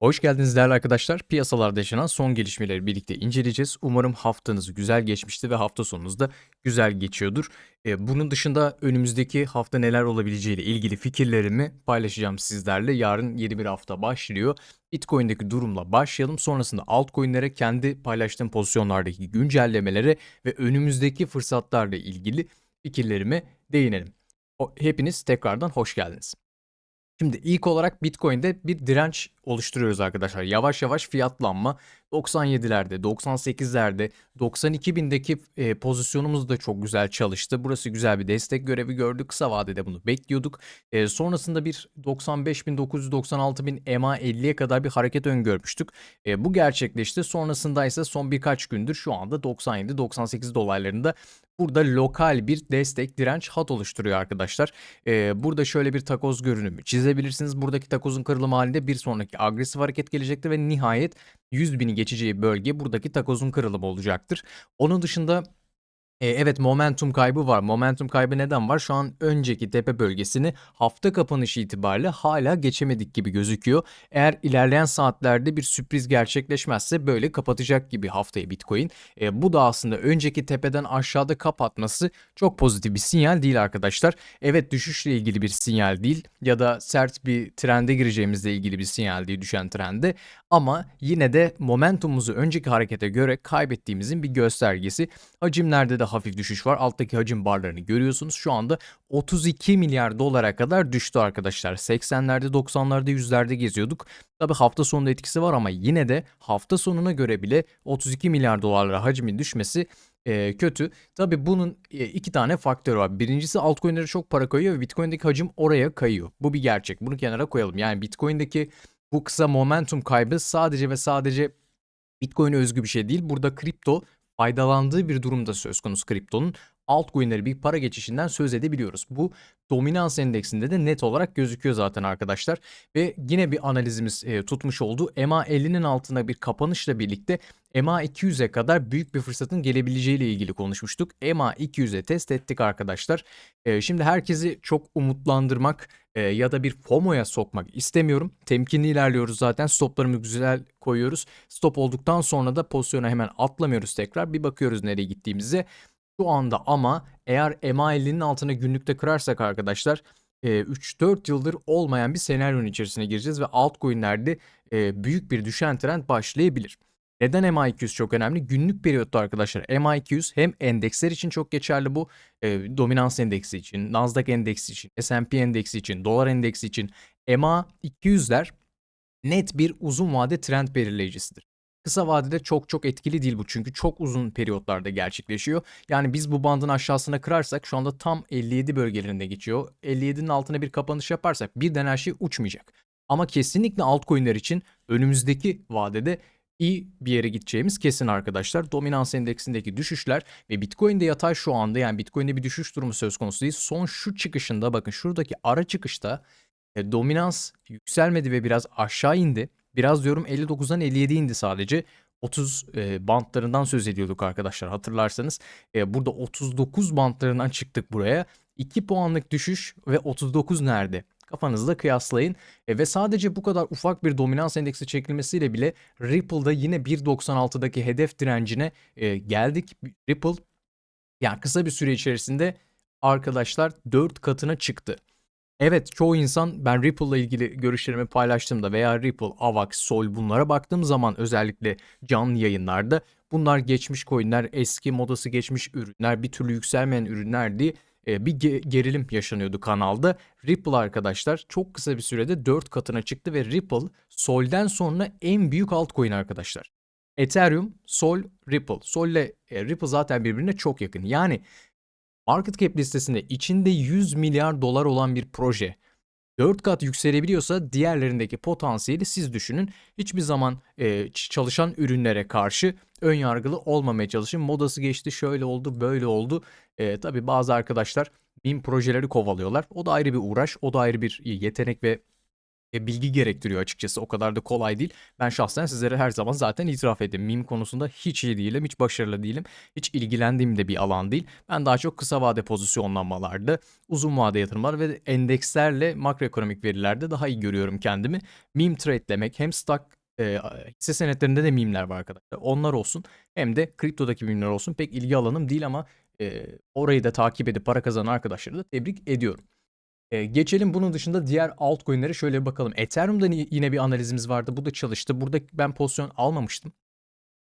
Hoş geldiniz değerli arkadaşlar. Piyasalarda yaşanan son gelişmeleri birlikte inceleyeceğiz. Umarım haftanız güzel geçmişti ve hafta sonunuz da güzel geçiyordur. Ee, bunun dışında önümüzdeki hafta neler olabileceğiyle ilgili fikirlerimi paylaşacağım sizlerle. Yarın yeni bir hafta başlıyor. Bitcoin'deki durumla başlayalım. Sonrasında altcoin'lere kendi paylaştığım pozisyonlardaki güncellemelere ve önümüzdeki fırsatlarla ilgili fikirlerime değinelim. Hepiniz tekrardan hoş geldiniz. Şimdi ilk olarak Bitcoin'de bir direnç oluşturuyoruz arkadaşlar. Yavaş yavaş fiyatlanma 97'lerde, 98'lerde, 92 bindeki e, pozisyonumuz da çok güzel çalıştı. Burası güzel bir destek görevi gördü. Kısa vadede bunu bekliyorduk. E, sonrasında bir 95.996 bin EMA 50'ye kadar bir hareket öngörmüştük. E, bu gerçekleşti. Sonrasında ise son birkaç gündür şu anda 97-98 dolaylarında Burada lokal bir destek direnç hat oluşturuyor arkadaşlar. Ee, burada şöyle bir takoz görünümü çizebilirsiniz. Buradaki takozun kırılımı halinde bir sonraki agresif hareket gelecektir ve nihayet 100 bini geçeceği bölge buradaki takozun kırılımı olacaktır. Onun dışında e, evet momentum kaybı var. Momentum kaybı neden var? Şu an önceki tepe bölgesini hafta kapanışı itibariyle hala geçemedik gibi gözüküyor. Eğer ilerleyen saatlerde bir sürpriz gerçekleşmezse böyle kapatacak gibi haftayı Bitcoin. E, bu da aslında önceki tepeden aşağıda kapatması çok pozitif bir sinyal değil arkadaşlar. Evet düşüşle ilgili bir sinyal değil ya da sert bir trende gireceğimizle ilgili bir sinyal değil düşen trende. Ama yine de momentumumuzu önceki harekete göre kaybettiğimizin bir göstergesi. Hacimlerde de hafif düşüş var. Alttaki hacim barlarını görüyorsunuz. Şu anda 32 milyar dolara kadar düştü arkadaşlar. 80'lerde, 90'larda, 100'lerde geziyorduk. Tabi hafta sonunda etkisi var ama yine de hafta sonuna göre bile 32 milyar dolarlara hacmin düşmesi e, kötü. Tabi bunun e, iki tane faktörü var. Birincisi altcoin'lere çok para koyuyor ve Bitcoin'deki hacim oraya kayıyor. Bu bir gerçek. Bunu kenara koyalım. Yani Bitcoin'deki bu kısa momentum kaybı sadece ve sadece Bitcoin'e özgü bir şey değil. Burada kripto faydalandığı bir durumda söz konusu kriptonun altcoin'leri bir para geçişinden söz edebiliyoruz. Bu dominans endeksinde de net olarak gözüküyor zaten arkadaşlar. Ve yine bir analizimiz e, tutmuş oldu. EMA 50'nin altına bir kapanışla birlikte EMA 200'e kadar büyük bir fırsatın gelebileceğiyle ilgili konuşmuştuk. EMA 200'e test ettik arkadaşlar. E, şimdi herkesi çok umutlandırmak e, ya da bir FOMO'ya sokmak istemiyorum. Temkinli ilerliyoruz zaten. Stoplarımızı güzel koyuyoruz. Stop olduktan sonra da pozisyona hemen atlamıyoruz tekrar. Bir bakıyoruz nereye gittiğimize. Şu anda ama eğer MA50'nin altına günlükte kırarsak arkadaşlar e, 3-4 yıldır olmayan bir senaryonun içerisine gireceğiz ve altcoin'lerde e, büyük bir düşen trend başlayabilir. Neden MA200 çok önemli? Günlük periyotta arkadaşlar MA200 hem endeksler için çok geçerli bu. E, dominans endeksi için, Nasdaq endeksi için, S&P endeksi için, dolar endeksi için MA200'ler net bir uzun vade trend belirleyicisidir. Kısa vadede çok çok etkili değil bu çünkü çok uzun periyotlarda gerçekleşiyor. Yani biz bu bandın aşağısına kırarsak şu anda tam 57 bölgelerinde geçiyor. 57'nin altına bir kapanış yaparsak birden her şey uçmayacak. Ama kesinlikle altcoin'ler için önümüzdeki vadede iyi bir yere gideceğimiz kesin arkadaşlar. Dominans endeksindeki düşüşler ve Bitcoin'de yatay şu anda yani Bitcoin'de bir düşüş durumu söz konusu değil. Son şu çıkışında bakın şuradaki ara çıkışta e, dominans yükselmedi ve biraz aşağı indi. Biraz diyorum 59'dan 57 indi sadece. 30 e, bantlarından söz ediyorduk arkadaşlar hatırlarsanız. E, burada 39 bantlarından çıktık buraya. 2 puanlık düşüş ve 39 nerede? Kafanızda kıyaslayın. E, ve sadece bu kadar ufak bir dominans endeksi çekilmesiyle bile Ripple'da yine 1.96'daki hedef direncine e, geldik. Ripple yani kısa bir süre içerisinde arkadaşlar 4 katına çıktı. Evet çoğu insan ben Ripple'la ilgili görüşlerimi paylaştığımda veya Ripple, Avax, Sol bunlara baktığım zaman özellikle canlı yayınlarda bunlar geçmiş coinler, eski modası geçmiş ürünler, bir türlü yükselmeyen ürünler diye e, bir ge- gerilim yaşanıyordu kanalda. Ripple arkadaşlar çok kısa bir sürede 4 katına çıktı ve Ripple Sol'den sonra en büyük altcoin arkadaşlar. Ethereum, Sol, Ripple. Sol ile e, Ripple zaten birbirine çok yakın. Yani market cap listesinde içinde 100 milyar dolar olan bir proje 4 kat yükselebiliyorsa diğerlerindeki potansiyeli siz düşünün. Hiçbir zaman e, çalışan ürünlere karşı ön yargılı olmamaya çalışın. Modası geçti, şöyle oldu, böyle oldu. E, tabii bazı arkadaşlar bin projeleri kovalıyorlar. O da ayrı bir uğraş, o da ayrı bir yetenek ve e, bilgi gerektiriyor açıkçası. O kadar da kolay değil. Ben şahsen sizlere her zaman zaten itiraf ettim. Meme konusunda hiç iyi değilim, hiç başarılı değilim. Hiç ilgilendiğim de bir alan değil. Ben daha çok kısa vade pozisyonlanmalarda, uzun vade yatırımlar ve endekslerle makroekonomik verilerde daha iyi görüyorum kendimi. Meme trade demek hem stock e, hisse senetlerinde de mimler var arkadaşlar. Onlar olsun hem de kriptodaki mimler olsun. Pek ilgi alanım değil ama e, orayı da takip edip para kazanan arkadaşları da tebrik ediyorum. Ee, geçelim bunun dışında diğer altcoin'lere şöyle bir bakalım. Ethereum'da yine bir analizimiz vardı. Bu da çalıştı. Burada ben pozisyon almamıştım.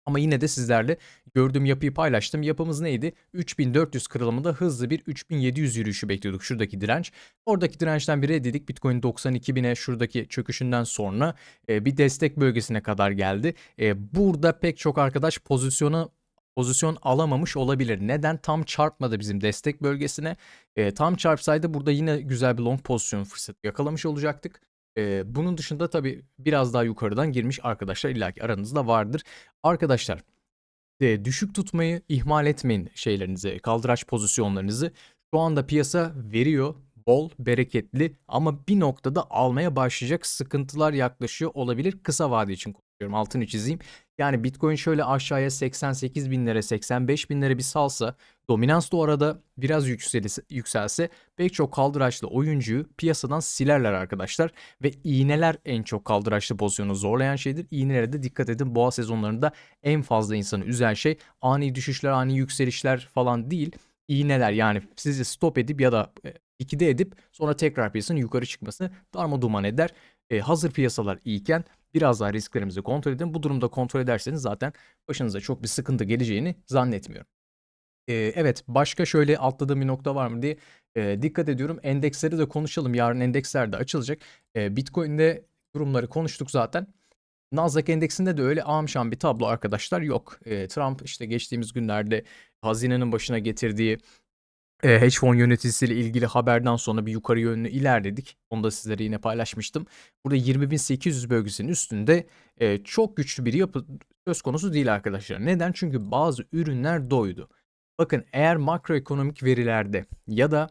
Ama yine de sizlerle gördüğüm yapıyı paylaştım. Yapımız neydi? 3400 kırılımında hızlı bir 3700 yürüyüşü bekliyorduk. Şuradaki direnç. Oradaki dirençten bir reddedik. Bitcoin 92.000'e şuradaki çöküşünden sonra e, bir destek bölgesine kadar geldi. E, burada pek çok arkadaş pozisyonu pozisyon alamamış olabilir. Neden? Tam çarpmadı bizim destek bölgesine. E, tam çarpsaydı burada yine güzel bir long pozisyon fırsatı yakalamış olacaktık. E, bunun dışında tabii biraz daha yukarıdan girmiş arkadaşlar illaki aranızda vardır. Arkadaşlar e, düşük tutmayı ihmal etmeyin şeylerinizi, kaldıraç pozisyonlarınızı. Şu anda piyasa veriyor, bol, bereketli ama bir noktada almaya başlayacak sıkıntılar yaklaşıyor olabilir. Kısa vade için konuşuyorum, altını çizeyim. Yani Bitcoin şöyle aşağıya 88 binlere, 85 binlere bir salsa, dominans da o arada biraz yükselise, yükselse pek çok kaldıraçlı oyuncuyu piyasadan silerler arkadaşlar. Ve iğneler en çok kaldıraçlı pozisyonu zorlayan şeydir. İğnelere de dikkat edin. Boğa sezonlarında en fazla insanı üzen şey ani düşüşler, ani yükselişler falan değil. İğneler yani sizi stop edip ya da e, ikide edip sonra tekrar piyasanın yukarı çıkması darma duman eder. E, hazır piyasalar iyiken biraz daha risklerimizi kontrol edin. Bu durumda kontrol ederseniz zaten başınıza çok bir sıkıntı geleceğini zannetmiyorum. Ee, evet başka şöyle atladığım bir nokta var mı diye e, dikkat ediyorum. Endeksleri de konuşalım. Yarın endeksler de açılacak. E, Bitcoin'de durumları konuştuk zaten. Nasdaq endeksinde de öyle amşan bir tablo arkadaşlar yok. E, Trump işte geçtiğimiz günlerde hazinenin başına getirdiği e, hedge fon yöneticisiyle ilgili haberden sonra bir yukarı yönlü ilerledik. Onu da sizlere yine paylaşmıştım. Burada 20.800 bölgesinin üstünde e, çok güçlü bir yapı söz konusu değil arkadaşlar. Neden? Çünkü bazı ürünler doydu. Bakın eğer makroekonomik verilerde ya da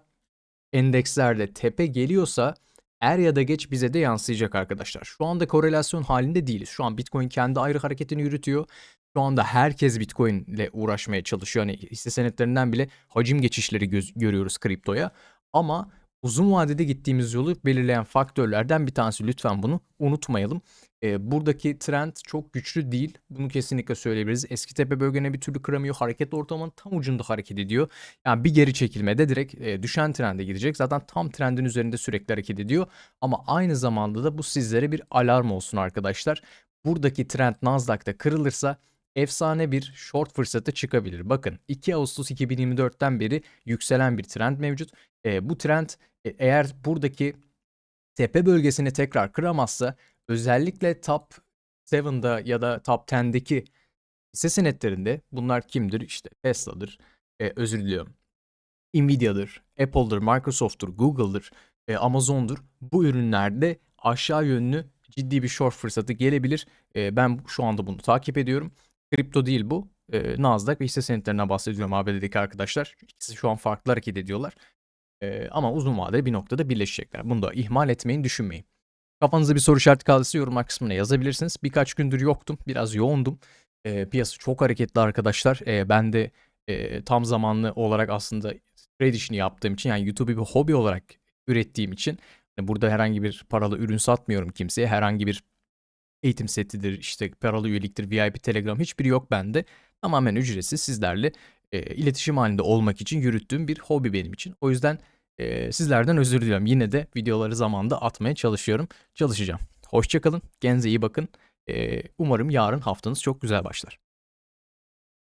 endekslerde tepe geliyorsa er ya da geç bize de yansıyacak arkadaşlar. Şu anda korelasyon halinde değiliz. Şu an Bitcoin kendi ayrı hareketini yürütüyor. Şu anda herkes Bitcoin ile uğraşmaya çalışıyor. Hani hisse senetlerinden bile hacim geçişleri göz- görüyoruz kriptoya. Ama uzun vadede gittiğimiz yolu belirleyen faktörlerden bir tanesi. Lütfen bunu unutmayalım. Ee, buradaki trend çok güçlü değil. Bunu kesinlikle söyleyebiliriz. Eski tepe bölgene bir türlü kıramıyor. Hareket ortamının tam ucunda hareket ediyor. Yani bir geri çekilmede direkt e, düşen trende gidecek. Zaten tam trendin üzerinde sürekli hareket ediyor. Ama aynı zamanda da bu sizlere bir alarm olsun arkadaşlar. Buradaki trend Nasdaq'ta kırılırsa efsane bir short fırsatı çıkabilir. Bakın 2 Ağustos 2024'ten beri yükselen bir trend mevcut. E, bu trend e, eğer buradaki tepe bölgesini tekrar kıramazsa özellikle top 7'da ya da top 10'deki hisse senetlerinde bunlar kimdir? İşte Tesla'dır, e, özür diliyorum. Nvidia'dır, Apple'dır, Microsoft'tur, Google'dır, e, Amazon'dur. Bu ürünlerde aşağı yönlü ciddi bir short fırsatı gelebilir. E, ben şu anda bunu takip ediyorum. Kripto değil bu. E, Nasdaq ve hisse senetlerinden bahsediyorum ABD'deki arkadaşlar. İkisi şu an farklı hareket ediyorlar. E, ama uzun vadede bir noktada birleşecekler. Bunu da ihmal etmeyin, düşünmeyin. Kafanızda bir soru işareti kaldıysa yorumlar kısmına yazabilirsiniz. Birkaç gündür yoktum. Biraz yoğundum. E, piyasa çok hareketli arkadaşlar. E, ben de e, tam zamanlı olarak aslında trade işini yaptığım için yani YouTube'u bir hobi olarak ürettiğim için yani burada herhangi bir paralı ürün satmıyorum kimseye. Herhangi bir eğitim setidir, işte paralı üyeliktir, VIP, Telegram hiçbiri yok bende. Tamamen ücretsiz sizlerle e, iletişim halinde olmak için yürüttüğüm bir hobi benim için. O yüzden e, sizlerden özür diliyorum. Yine de videoları zamanda atmaya çalışıyorum. Çalışacağım. Hoşçakalın. Kendinize iyi bakın. E, umarım yarın haftanız çok güzel başlar.